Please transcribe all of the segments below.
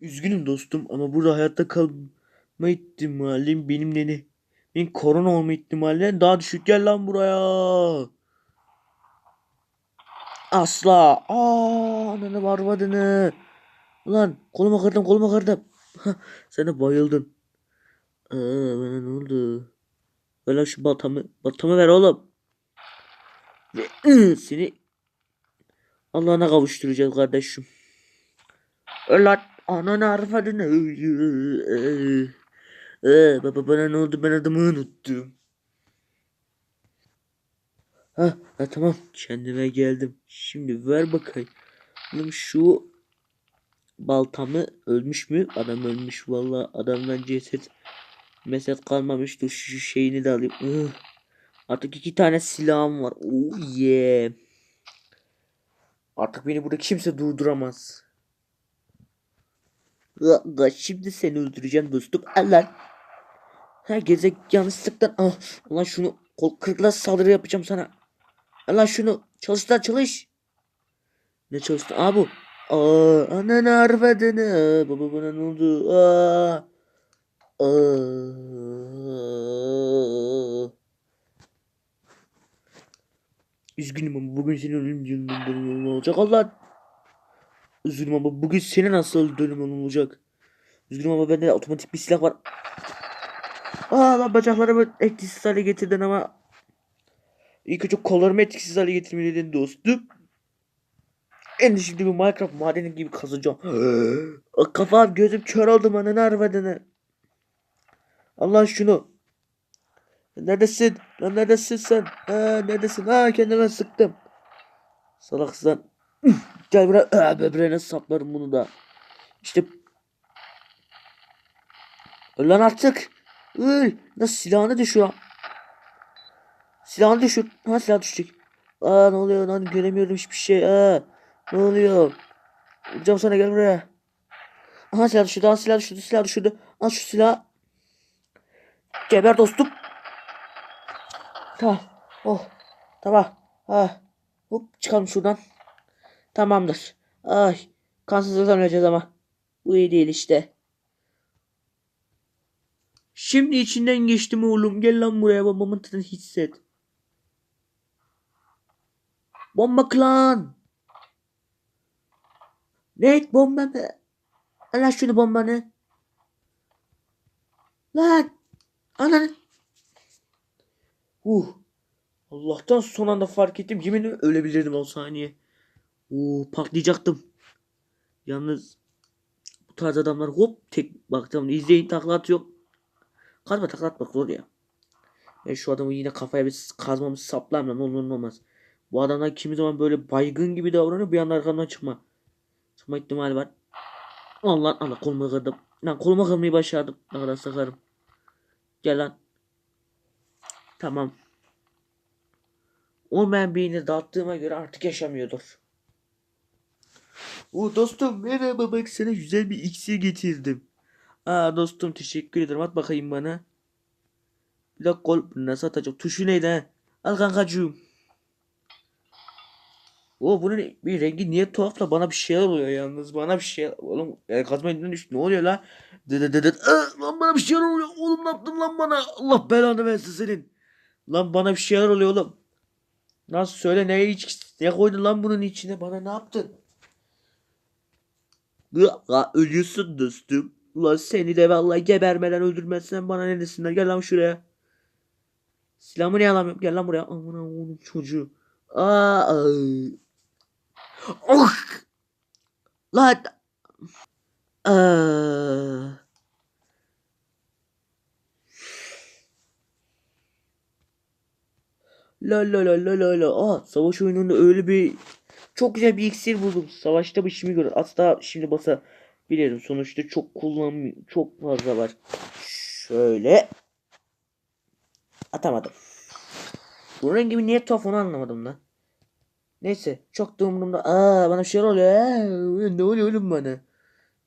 Üzgünüm dostum ama burada hayatta kalma ihtimalim benimle ne? Benim korona olma ihtimalinden daha düşük. Gel lan buraya. Asla. Aa, ananı varvadını. Ulan koluma kırdım koluma kırdım. De bayıldın. Aa, bana ne oldu? Ver lan şu baltamı. Baltamı ver oğlum. Ve ıı, seni Allah'ına kavuşturacağız kardeşim. Ulan ananı arvadını. Ee, baba bana ne oldu ben adımı unuttum. Ha, ha tamam kendime geldim. Şimdi ver bakayım. Oğlum şu baltamı ölmüş mü? Adam ölmüş vallahi adamdan ceset meset kalmamış. Dur şu şeyini de alayım. Ih. Artık iki tane silahım var. Oh yeah. Artık beni burada kimse durduramaz. La, la, şimdi seni öldüreceğim dostum. Allah. Herkese yanlışlıkla ah, ulan şunu kol kırıkla saldırı yapacağım sana. Allah şunu çalış lan çalış. Ne çalıştı? Aa bu. Aa, ananı arvadını. Baba bana ne oldu? Aa. Aa. Üzgünüm ama bugün senin ölüm yılın olacak. Allah. Üzgünüm ama bugün senin nasıl dönüm olacak. Üzgünüm ama bende otomatik bir silah var. Aa lan bacaklarımı etkisiz hale getirdin ama İlk önce kollarımı etkisiz hale getirmeliydin dostum. En şimdi bir Minecraft madeni gibi kazacağım. Kafam gözüm kör oldu bana ne arvadını. Allah şunu. Neredesin? Lan neredesin sen? Ha, neredesin? Ha kendime sıktım. Salak sen. Gel buraya. Aa, böbreğine saplarım bunu da. İşte. Öl lan artık. Öl. Nasıl silahını düşüyor. Silahını düşür. Ha silah düşecek. Aa ne oluyor lan göremiyorum hiçbir şey. Aa ne oluyor? Vuracağım sana gel buraya. Aha silah düşürdü. Aha silah düşürdü. Silah düşürdü. Al şu silahı. Geber dostum. Tamam. Oh. Tamam. Ah. Hop çıkalım şuradan. Tamamdır. Ay. Kansızlıktan öleceğiz ama. Bu iyi değil işte. Şimdi içinden geçtim oğlum. Gel lan buraya babamın tadını hisset. Bomba klan. Ne bomba mı? Allah şunu bombanı. Lan. Ananı. Uh. Allah'tan son anda fark ettim. Yemin ederim ölebilirdim o saniye. Uh patlayacaktım. Yalnız bu tarz adamlar hop tek baktım izleyin takla atıyor. Kazma takla atmak zor ya. Ben şu adamı yine kafaya bir kazmamı saplarım lan olur olmaz. Bu adamlar kimi zaman böyle baygın gibi davranıyor bir anda arkamdan çıkma. Çıkma ihtimali var. Allah Allah kolumu kırdım. Lan kolumu kırmayı başardım. Ne kadar sakarım. Gel lan. Tamam. Olmayan birini dağıttığıma göre artık yaşamıyordur. O dostum merhaba bak sana güzel bir iksir getirdim. Aa dostum teşekkür ederim. At bakayım bana. Bir dakika nasıl atacak? Tuşu neydi ha? Al kankacığım. O bunun bir rengi niye tuhaf da bana bir şeyler oluyor yalnız bana bir şey oğlum el kazma elinden düştü. Ne oluyor la? Dı dı lan bana bir şeyler oluyor. Oğlum ne yaptın lan bana? Allah belanı versin senin. Lan bana bir şeyler oluyor oğlum. Nasıl söyle ne iç ne koydun lan bunun içine? Bana ne yaptın La ölüyorsun dostum Ulan seni de vallahi gebermeden öldürmezsen bana ne desinler gel lan şuraya Silahımı niye alamıyorum gel lan buraya Aman oğlum çocuğu Aa, ay. Oh! Lan. Aa. La la la la la la. Aa, savaş oyununda öyle bir çok güzel bir iksir buldum. Savaşta bu işimi görür. Asla şimdi basa bilirim. Sonuçta çok kullanmıyor. Çok fazla var. Şöyle. Atamadım. Bu rengimi niye tuhaf onu anlamadım lan. Neyse çok da umurumda. Aa bana bir şeyler oluyor. Ne oluyor oğlum bana?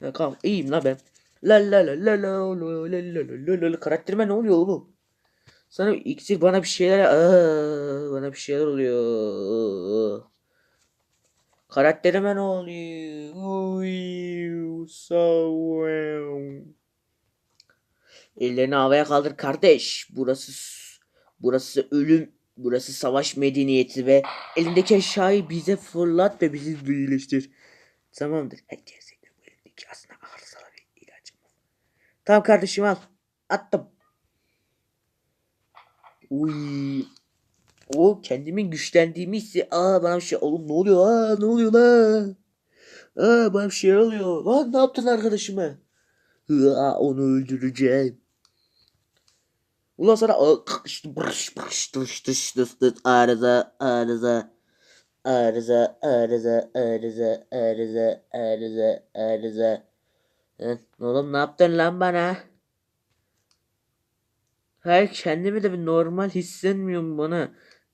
Ya kalk iyiyim la ben. La la la la la la la la la la la karakterime ne oluyor oğlum? Sana iksir bana bir şeyler aa, bana bir şeyler oluyor. Karakterime ne oluyor? Ellerini havaya kaldır kardeş. Burası burası ölüm, burası savaş medeniyeti ve elindeki eşyayı bize fırlat ve bizi iyileştir. Tamamdır. Gerçekten bu elimdeki aslında arızalı bir ilacım. Tamam kardeşim al. Attım. Uy. O kendimin güçlendiğimi hissi. Aa bana bir şey oğlum ne oluyor? Aa ne oluyor lan? Aa bana bir şey oluyor. Lan ne yaptın arkadaşıma? Aa onu öldüreceğim. Ulan sana bırış bırış dış dış dış dış arıza arıza arıza arıza arıza arıza arıza arıza Oğlum ne yaptın lan bana? Hayır kendimi de bir normal hissetmiyorum bana.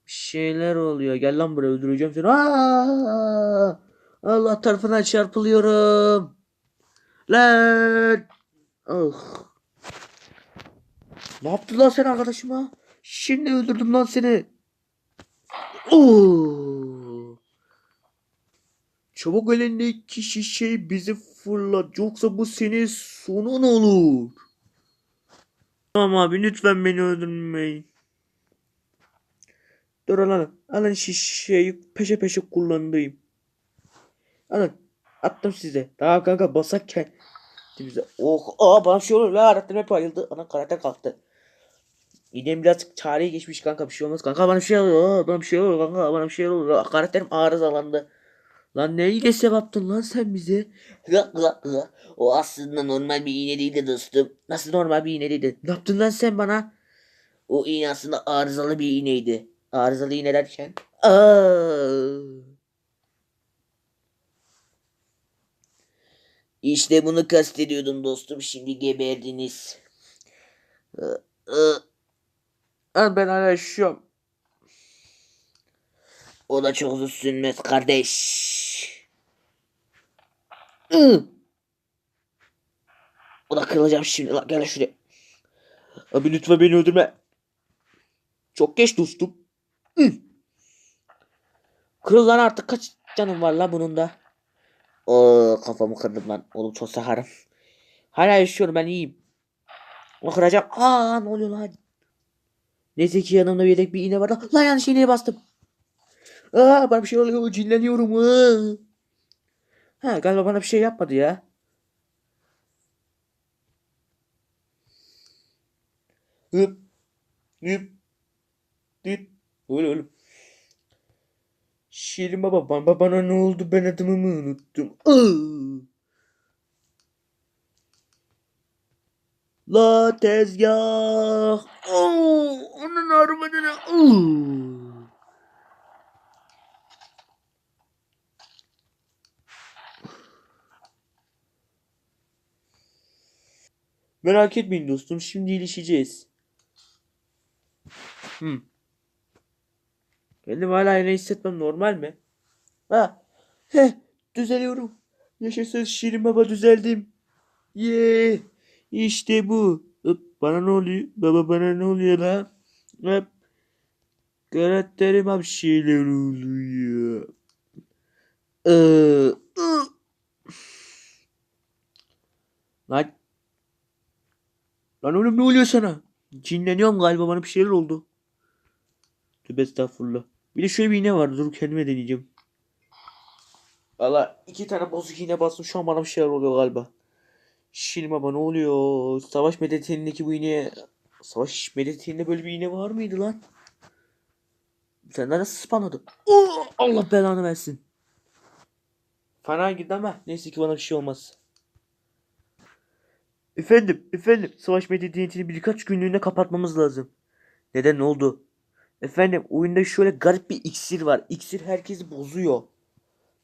Bir şeyler oluyor. Gel lan buraya öldüreceğim seni. Aa! Allah tarafından çarpılıyorum. Lan! Ah. Ne yaptın lan sen arkadaşıma? Şimdi öldürdüm lan seni. Oo! Çabuk elindeki şişeyi bizi fırlat. Yoksa bu senin sonun olur. Tamam abi lütfen beni öldürmeyin. Dur alın. Alın şişeyi peşe peşe kullandayım. Alın. Attım size. Daha kanka basakken. Bize. Oh, aa bana şey olur la karakterim hep ayıldı. Ana karakter kalktı. Yine birazcık çareye geçmiş kanka bir şey olmaz. Kanka bana bir şey oluyor. Aa, bana bir şey oluyor kanka bana bir şey oluyor. Aa, Karakterim arızalandı. Lan ne iğnesi yaptın lan sen bize? O aslında normal bir iğne değildi dostum. Nasıl normal bir iğne değildi? Ne yaptın lan sen bana? O iğne aslında arızalı bir iğneydi. Arızalı iğne derken? Aa. İşte bunu kastediyordum dostum. Şimdi geberdiniz. Ben hala yaşıyorum. O da çok uzun sürmez kardeş. Iı. O da kırılacağım şimdi. Lan gel şuraya. Abi lütfen beni öldürme. Çok geç dostum. Hı. Lan artık kaç canım var la bunun da. Oo kafamı kırdım lan. Oğlum çok sakarım. Hala yaşıyorum ben iyiyim. Onu kıracağım. Aa ne oluyor lan? Neyse ki yanımda bir yedek bir iğne var. Lan yanlış iğneye bastım. Aa bana bir şey oluyor. Cinleniyorum. Aa. Ha galiba bana bir şey yapmadı ya. Hıp. Hıp. Hıp. Öyle öyle. Şirin baba baba bana ne oldu ben adımımı unuttum. Aa. La tezgah. Onun armadını. Merak etmeyin dostum. Şimdi ilişeceğiz. Hmm. Kendim hala aynı hissetmem normal mi? Ha. Heh. Düzeliyorum. Yaşasın Şirin Baba düzeldim. Yee. İşte bu. Hop, bana ne oluyor? Baba bana ne oluyor lan? Hop. Karakterime bir şeyler oluyor. Ee, ı. Lan. Lan oğlum ne oluyor sana? Cinleniyorum galiba bana bir şeyler oldu. Tövbe estağfurullah. Bir de şöyle bir iğne var. Dur kendime deneyeceğim. Valla iki tane bozuk iğne bastım. Şu an bana bir şeyler oluyor galiba. Şirin baba ne oluyor? Savaş medeniyetindeki bu iğne... Savaş medeniyetinde böyle bir iğne var mıydı lan? Senden nasıl spamladı? Oh, Allah belanı versin. Fena girdi ama neyse ki bana bir şey olmaz. Efendim, efendim. Savaş medeniyetini birkaç günlüğüne kapatmamız lazım. Neden ne oldu? Efendim oyunda şöyle garip bir iksir var. İksir herkesi bozuyor.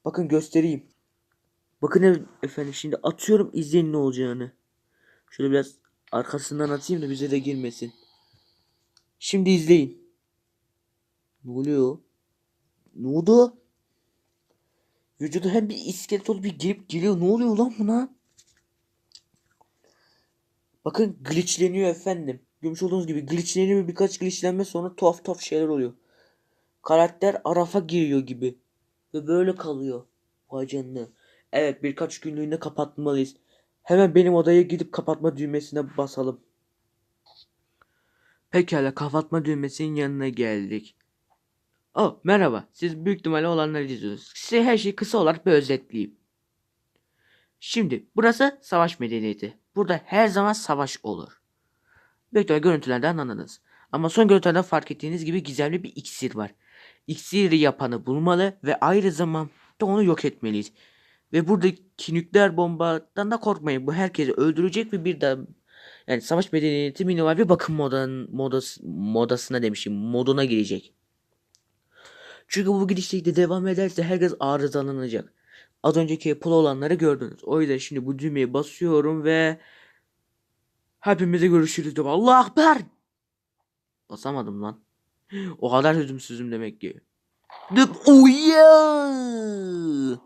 Bakın göstereyim. Bakın efendim şimdi atıyorum izleyin ne olacağını. Şöyle biraz arkasından atayım da bize de girmesin. Şimdi izleyin. Ne oluyor? Ne oldu? Vücudu hem bir iskelet olup bir gelip geliyor. Ne oluyor lan buna? Bakın glitchleniyor efendim. Görmüş olduğunuz gibi glitchleniyor birkaç glitchlenme sonra tuhaf tuhaf şeyler oluyor. Karakter Araf'a giriyor gibi. Ve böyle kalıyor. Vay canına. Evet birkaç günlüğüne kapatmalıyız. Hemen benim odaya gidip kapatma düğmesine basalım. Pekala kapatma düğmesinin yanına geldik. Oh merhaba. Siz büyük ihtimalle olanları izliyorsunuz. Size her şeyi kısa olarak bir özetleyeyim. Şimdi burası savaş medeniyeti. Burada her zaman savaş olur. Büyük ihtimalle görüntülerden anladınız. Ama son görüntülerden fark ettiğiniz gibi gizemli bir iksir var. İksiri yapanı bulmalı ve ayrı zamanda onu yok etmeliyiz. Ve buradaki nükleer bombadan da korkmayın. Bu herkesi öldürecek ve bir daha yani savaş medeniyeti minimal bir bakım modan, modas, modasına demişim. Moduna girecek. Çünkü bu gidişle devam ederse herkes arızalanacak. Az önceki yapılı olanları gördünüz. O yüzden şimdi bu düğmeye basıyorum ve hepimize görüşürüz diyorum. Allah akbar. Basamadım lan. O kadar hüzümsüzüm demek ki. Oh yeah!